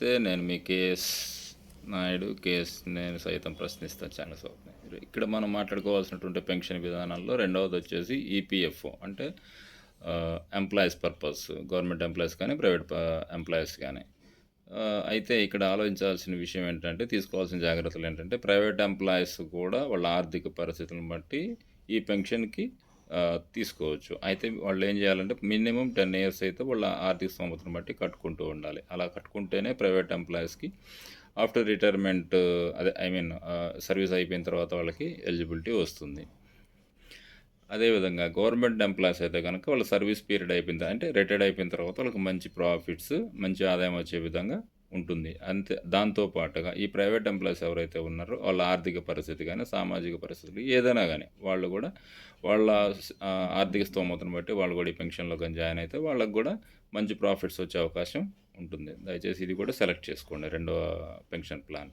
అయితే నేను మీ KS Naidu KS నేను సైతం ప్రశ్నిస్తాను ఛానల్ అవుతున్నాయి ఇక్కడ మనం మాట్లాడుకోవాల్సినటువంటి పెన్షన్ విధానాల్లో రెండవది వచ్చేసి ఈపీఎఫ్ఓ అంటే ఎంప్లాయీస్ పర్పస్ గవర్నమెంట్ ఎంప్లాయీస్ కానీ ప్రైవేట్ ఎంప్లాయీస్ కానీ. అయితే ఇక్కడ ఆలోచించాల్సిన విషయం ఏంటంటే తీసుకోవాల్సిన జాగ్రత్తలు ఏంటంటే ప్రైవేట్ ఎంప్లాయీస్ కూడా వాళ్ళ ఆర్థిక పరిస్థితులను బట్టి ఈ పెన్షన్కి తీసుకోవచ్చు. అయితే వాళ్ళు ఏం చేయాలంటే మినిమం టెన్ ఇయర్స్ అయితే వాళ్ళ ఆర్థిక సంవత్సరం బట్టి కట్టుకుంటూ ఉండాలి. అలా కట్టుకుంటేనే ప్రైవేట్ ఎంప్లాయీస్కి ఆఫ్టర్ రిటైర్మెంట్ అదే ఐ మీన్ సర్వీస్ అయిపోయిన తర్వాత వాళ్ళకి ఎలిజిబిలిటీ వస్తుంది. అదేవిధంగా గవర్నమెంట్ ఎంప్లాయీస్ అయితే కనుక వాళ్ళ సర్వీస్ పీరియడ్ అయిపోయింది. అంటే రిటైర్డ్ అయిపోయిన తర్వాత వాళ్ళకి మంచి ప్రాఫిట్స్ మంచి ఆదాయం వచ్చే విధంగా ఉంటుంది. అంతే దాంతో పాటుగా ఈ ప్రైవేట్ ఎంప్లాయీస్ ఎవరైతే ఉన్నారో వాళ్ళ ఆర్థిక పరిస్థితి కానీ సామాజిక పరిస్థితులు ఏదైనా కానీ వాళ్ళు కూడా వాళ్ళ ఆర్థిక స్తోమతను బట్టి వాళ్ళు కూడా ఈ పెన్షన్లో కానీ జాయిన్ అయితే వాళ్ళకు కూడా మంచి ప్రాఫిట్స్ వచ్చే అవకాశం ఉంటుంది. దయచేసి ఇది కూడా సెలెక్ట్ చేసుకోండి రెండవ పెన్షన్ ప్లాన్.